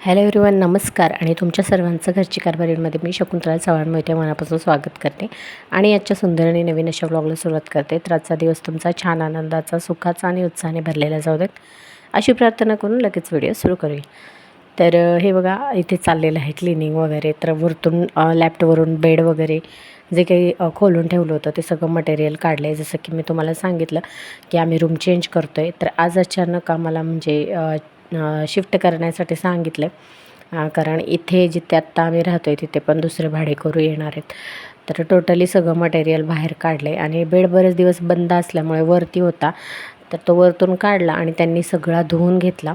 Hello everyone नमस्कार आणि तुमच्या सर्वांचं घरची कारभारीमध्ये मी शकुंतला चव्हाण मोहिते मनापासून स्वागत करते. आणि आजच्या सुंदर आणि नवीन अशा ब्लॉगला सुरुवात करते. तर आजचा दिवस तुमचा छान आनंदाचा सुखाचा आणि उत्साहाने भरलेला जाऊ देत. अशी प्रार्थना करून लगेच व्हिडिओ सुरू करूया. तर हे बघा इथे चाललेलं आहे क्लिनिंग वगैरे. तर वरतून लॅपटॉपवरून बेड वगैरे जे काही खोलून ठेवलं होतं ते सगळं मटेरियल काढलं आहे जसं की मी तुम्हाला सांगितलं की आम्ही रूम चेंज करतो आहे तर आज अचानक आम्हाला म्हणजे शिफ्ट करण्यासाठी सांगितलं. आहे कारण इथे जिथे आत्ता आम्ही राहतो आहे तिथे पण दुसरे भाडेकरू येणार आहेत. तर टोटली सगळं मटेरियल बाहेर काढलं आहे आणि बेड बरेच दिवस बंद असल्यामुळे वरती होता. तर तो वरतून काढला आणि त्यांनी सगळा धुवून घेतला.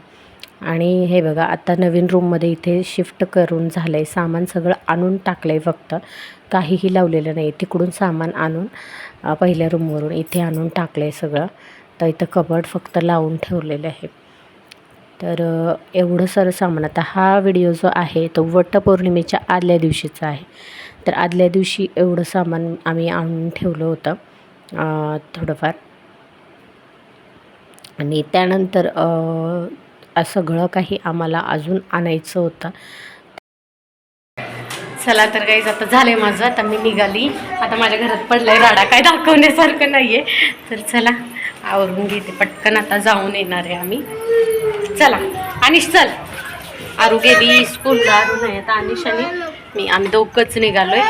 आणि हे बघा आता नवीन रूममध्ये इथे शिफ्ट करून झालं आहे सामान सगळं आणून टाकलं आहे फक्त. काहीही लावलेलं नाही. तिकडून सामान आणून पहिल्या रूमवरून इथे आणून टाकलं आहे सगळं. तर इथं कबड फक्त लावून ठेवलेलं आहे. तर एवढं सर सामान आता हा व्हिडिओ जो आहे तो वटपौर्णिमेच्या आदल्या दिवशीचा आहे. तर आदल्या दिवशी एवढं सामान आम्ही आणून ठेवलं होतं थोडंफार. आणि त्यानंतर सगळं काही आम्हाला अजून आणायचं होतं. चला तर काही आता झालंय माझं. आता मी निघाली. आता माझ्या घरात पडलाय राडा. काय दाखवण्यासारखं नाही आहे तर चला आवरून घेते. पटकन आता जाऊन येणार आहे आम्ही. चला. अनिश चल. आरू गेली स्कूलला आरू नाही आता अनिश आणि मी. आम्ही दोघंच निघालोय.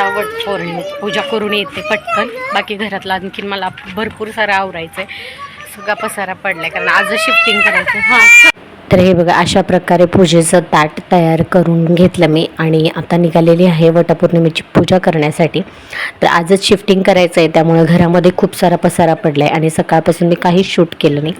आवड वट पूजा करून येते पटकन. बाकी घरातलं आणखीन मला भरपूर सारं आवरायचं आहे सगळा पसारा पडलाय कारण आज शिफ्टिंग करायचं हां तर हे बघा अशा प्रकारे पूजेचं ताट तयार करून घेतलं मी आणि आता निघालेली आहे वटपौर्णिमेची पूजा करण्यासाठी. तर आजच शिफ्टिंग करायचं आहे त्यामुळे घरामध्ये खूप सारा पसारा पडला आहे आणि सकाळपासून मी काहीच शूट केलं नाही.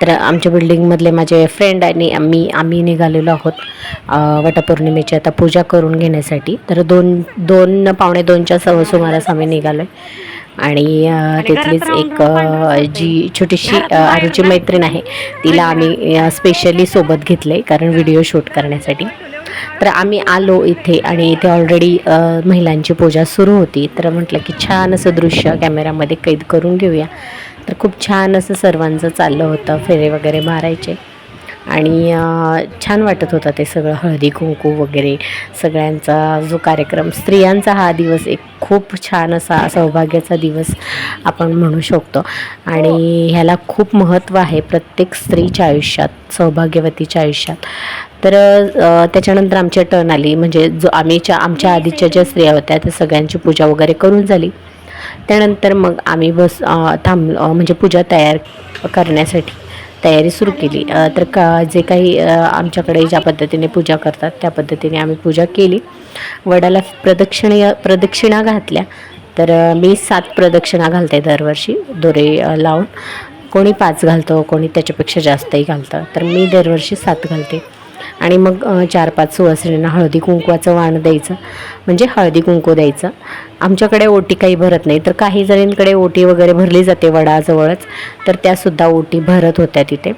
तर आमच्या बिल्डिंगमधले माझे फ्रेंड आणि मी आम्ही निघालेलो आहोत वटपौर्णिमेची आता पूजा करून घेण्यासाठी. तर दोन दोन पावणे दोनच्या सव सुमारास आम्ही निघालो आहे आणि तिथलीच एक जी छोटीशी आरूची मैत्रीण आहे तिला आम्ही स्पेशली सोबत घेतले कारण व्हिडिओ शूट करण्यासाठी. तर आम्ही आलो इथे आणि इथे ऑलरेडी महिलांची पूजा सुरू होती. तर म्हटलं की छान असं दृश्य कॅमेरामध्ये कैद करून घेऊया. तर खूप छान असं सर्वांचं चाललं होतं फेरे वगैरे मारायचे. आणि छान वाटत होतं ते सगळं हळदी कुंकू वगैरे सगळ्यांचा जो कार्यक्रम. स्त्रियांचा हा दिवस एक खूप छान असा सौभाग्याचा दिवस आपण म्हणू शकतो. आणि ह्याला खूप महत्त्व आहे प्रत्येक स्त्रीच्या आयुष्यात सौभाग्यवतीच्या आयुष्यात. तर त्याच्यानंतर आमच्या टर्न आली. म्हणजे जो आम्हीच्या आमच्या आधीच्या ज्या स्त्रिया होत्या त्या सगळ्यांची पूजा वगैरे करून झाली. त्यानंतर मग आम्ही बस थांबलो म्हणजे पूजा तयार करण्यासाठी. तयारी सुरू केली. तर का जे काही आमच्याकडे ज्या पद्धतीने पूजा करतात त्या पद्धतीने आम्ही पूजा केली. वडाला प्रदक्षिणीय प्रदक्षिणा घातल्या. तर मी सात प्रदक्षिणा घालते दरवर्षी दोरे लावून. कोणी पाच घालतं कोणी त्याच्यापेक्षा जास्तही घालतं. तर मी दरवर्षी सात घालते. आणि मग चार पाच सुवासिनींना हळदी कुंकवाचं वाण द्यायचं. म्हणजे हळदी कुंकू द्यायचं. आमच्याकडे ओटी काही भरत नाही. तर काही जणींकडे ओटी वगैरे भरली जाते वडाजवळच. तर त्यासुद्धा ओटी भरत होत्या तिथे.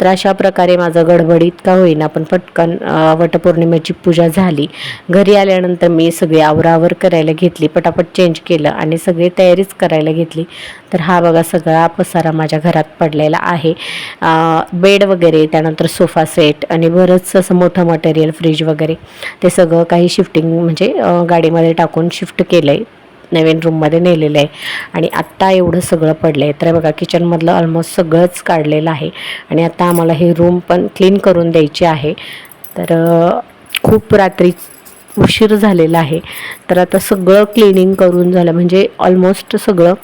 तर अशा प्रकारे माझं गडबडीत का होईना पण पटकन वटपौर्णिमेची पूजा झाली. घरी आल्यानंतर मी सगळी आवरावर करायला घेतली पटापट चेंज केलं आणि सगळी तयारीच करायला घेतली. तर हा बघा सगळा पसारा माझ्या घरात पडलेला आहे. बेड वगैरे त्यानंतर सोफा सेट आणि बरंच असं मोठं मटेरियल फ्रीज वगैरे. ते सगळं काही शिफ्टिंग म्हणजे गाडीमध्ये टाकून शिफ्ट केलं आहे नवीन रूममध्ये नेलेलं आहे. आणि आत्ता एवढं सगळं पडलं आहे तर बघा किचनमधलं ऑलमोस्ट सगळंच काढलेलं आहे. आणि आता आम्हाला हे रूम पण क्लीन करून द्यायची आहे. तर खूप रात्री उशीर झालेला आहे. तर आता सगळं क्लिनिंग करून झालं. म्हणजे ऑलमोस्ट सगळं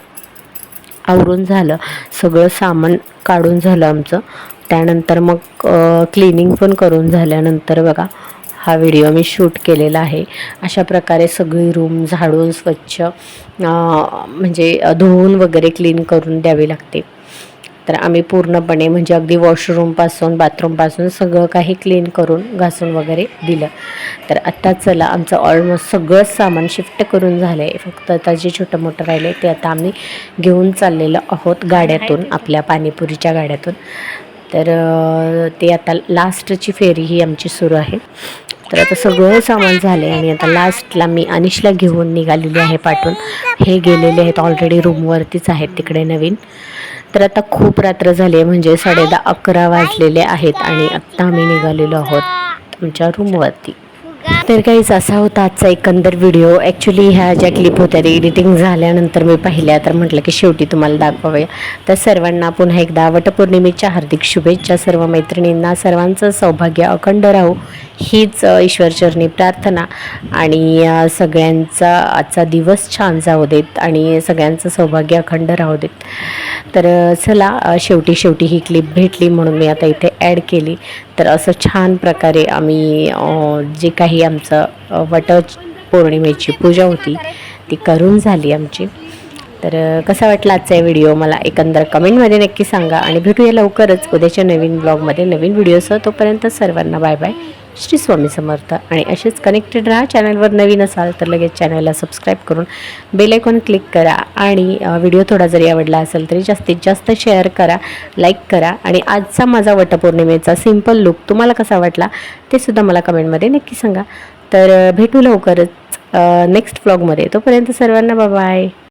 आवरून झालं. सगळं सामान काढून झालं आमचं. त्यानंतर मग क्लिनिंग पण करून झाल्यानंतर बघा हा व्हिडिओ मी शूट केलेला आहे. अशा प्रकारे सगळी रूम झाडून स्वच्छ म्हणजे धुवून वगैरे क्लीन करून द्यावी लागते. तर आम्ही पूर्णपणे म्हणजे अगदी वॉशरूमपासून बाथरूमपासून सगळं काही क्लीन करून घासून वगैरे दिलं. तर आत्ता चला आमचं ऑलमोस्ट सगळं सामान शिफ्ट करून झालं आहे फक्त आता जे छोटं मोठं राहिलं आहे ते आता आम्ही घेऊन चाललेलो आहोत गाड्यातून आपल्या पाणीपुरीच्या गाड्यातून. तर ते आता लास्टची फेरी ही आमची सुरू आहे. तर आता सगळं सामान झालं आहे आणि आता लास्टला मी अनिशला घेऊन निघालेली आहे पाठवून. हे गेलेले आहेत ऑलरेडी रूमवरतीच आहेत तिकडे नवीन. तर आता खूप रात्र झाली आहे म्हणजे साडे दहा अकरा वाजलेले आहेत आणि आत्ता आम्ही निघालेलो आहोत आमच्या रूमवरती तर काहीच असा होता आजचा एकंदर व्हिडिओ ॲक्च्युली ह्या ज्या क्लिप होत्या ते एडिटिंग झाल्यानंतर मी पाहिल्या. तर म्हटलं की शेवटी तुम्हाला दाखवावे तर सर्वांना पुन्हा एकदा वटपौर्णिमेच्या हार्दिक शुभेच्छा. सर्व मैत्रिणींना सर्वांचं सौभाग्य अखंड राहू. हीच ईश्वरचरणी प्रार्थना. आणि सगळ्यांचा आजचा दिवस छान जाऊ देत आणि सगळ्यांचं सौभाग्य अखंड राहू देत. तर चला शेवटी शेवटी ही क्लिप भेटली म्हणून मी आता इथे ॲड केली. तर असं छान प्रकारे आम्ही जे काही आमचं वट पौर्णिमेची पूजा होती. ती करून झाली आमची. तर कसा वाटला आजचा व्हिडिओ? मला एकंदर कमेंटमध्ये नक्की सांगा आणि भेटूया लवकरच उद्याच्या नवीन ब्लॉगमध्ये नवीन व्हिडिओसह. तोपर्यंत सर्वांना बाय बाय. श्री स्वामी समर्थ. आणि असेच कनेक्टेड राहा. चॅनलवर नवीन असाल तर लगेच चॅनलला सबस्क्राईब करून बेल आयकॉन क्लिक करा. आणि व्हिडिओ थोडा जरी आवडला असेल तरी जास्तीत जास्त शेअर करा लाईक करा. आणि आजचा माझा वटपौर्णिमेचा सिंपल लुक तुम्हाला कसा वाटला ते सुद्धा मला कमेंटमध्ये नक्की सांगा. तर भेटू लवकरच नेक्स्ट व्लॉगमध्ये तोपर्यंत सर्वांना बाय